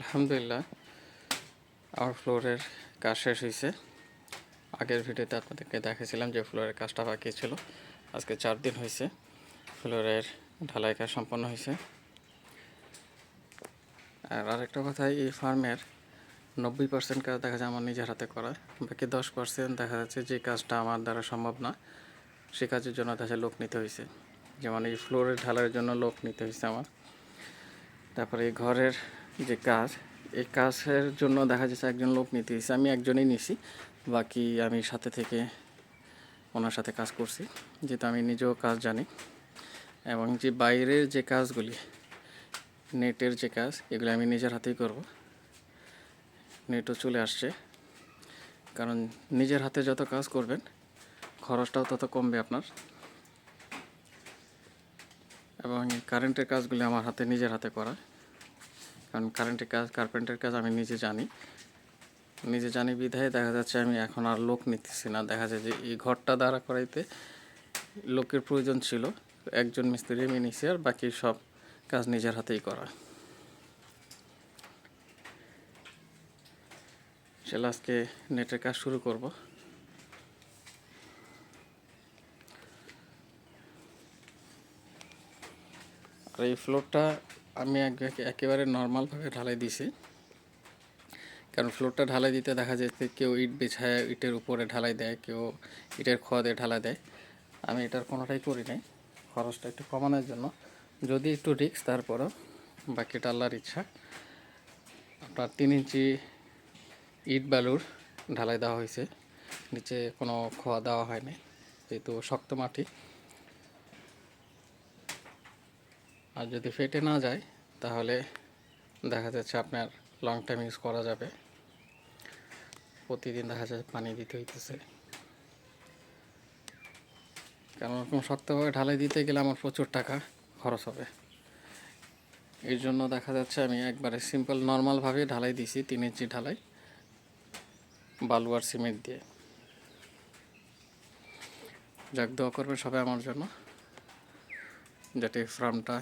আলহামদুলিল্লাহ আমার ফ্লোরের কাজ শেষ হয়েছে আগের ভিডিওতে আপনাদেরকে দেখেছিলাম যে ফ্লোরের কাজটা বাকি ছিল। আজকে চার দিন হয়েছে ফ্লোরের ঢালাই কাজ সম্পন্ন হয়েছে আর আরেকটা কথা, এই ফার্মের নব্বই পার্সেন্ট কাজ দেখা যায় আমার নিজের হাতে করা, বাকি দশ পার্সেন্ট দেখা যাচ্ছে যে কাজটা আমার দ্বারা সম্ভব না, সে কাজের জন্য দেখা যায় লোক নিতে হয়েছে যেমন এই ফ্লোরের ঢালাইয়ের জন্য লোক নিতে হয়েছে আমার। তারপরে এই ঘরের যে কাজ এই কাজের জন্য দেখা যাচ্ছে একজন লোক নিতে হয়েছে আমি একজনই নিছি, বাকি আমি সাথে থেকে ওনার সাথে কাজ করছি, যেহেতু আমি নিজেও কাজ জানি। এবং যে বাইরের যে কাজগুলি, নেটের যে কাজ, এগুলো আমি নিজের হাতেই করব। নেটও চলে আসছে, কারণ নিজের হাতে যত কাজ করবেন, খরচটাও তত কমবে আপনার। এবং কারেন্টের কাজগুলি আমার হাতে, নিজের হাতে করা। কারণ কারেন্টের কাজ কার্পেন্টের কাজ আমি নিজে জানি। নিজে জানি বিধায় দেখা যাচ্ছে আমি এখন আর লোক নিতেছি না। দেখা যায় যে এই ঘরটা দাঁড়া করাইতে লোকের প্রয়োজন ছিল। একজন মিস্ত্রি আমি নিছি আর বাকি সব কাজ নিজের হাতেই করা। চলো আজকে নেটের কাজ শুরু করব। আর এই ফ্লোরটা আমি এক- একেবারে নর্মালভাবে ঢালাই দিছি। কারণ ফ্লোরটা ঢালাই দিতে দেখা যাচ্ছে কেউ ইট বিছায় ইটের উপরে ঢালাই দেয়, কেউ ইটের খোয়া দিয়ে ঢালাই দেয়। আমি এটার কোনোটাই করি নাই, খরচটা একটু কমানোর জন্য। যদি একটু রিক্স তারপরও বাকিটা আল্লাহর ইচ্ছা। আপনার তিন ইঞ্চি ইট বালুর ঢালাই দেওয়া হয়েছে, নিচে কোনো খোয়া দেওয়া হয়নি, যেহেতু শক্ত মাটি। আর যদি ফেটে না যায়, তাহলে দেখা যাচ্ছে আপনার লং টাইম ইউজ করা যাবে। প্রতিদিন দেখা যাচ্ছে পানি দিতে হইতেছে। কারণ ওরকম শক্তভাবে ঢালাই দিতে গেলে আমার প্রচুর টাকা খরচ হবে। এর জন্য দেখা যাচ্ছে আমি একবারে সিম্পল নর্মালভাবে ঢালাই দিছি তিন ইঞ্চি ঢালাই, বালু আর সিমেন্ট দিয়ে। যাক, দোয়া করবে সবাই আমার জন্য, যাতে ফার্মটা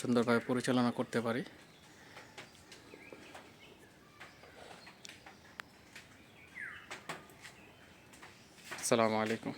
সুন্দরভাবে পরিচালনা করতে পারি। আসসালামু আলাইকুম।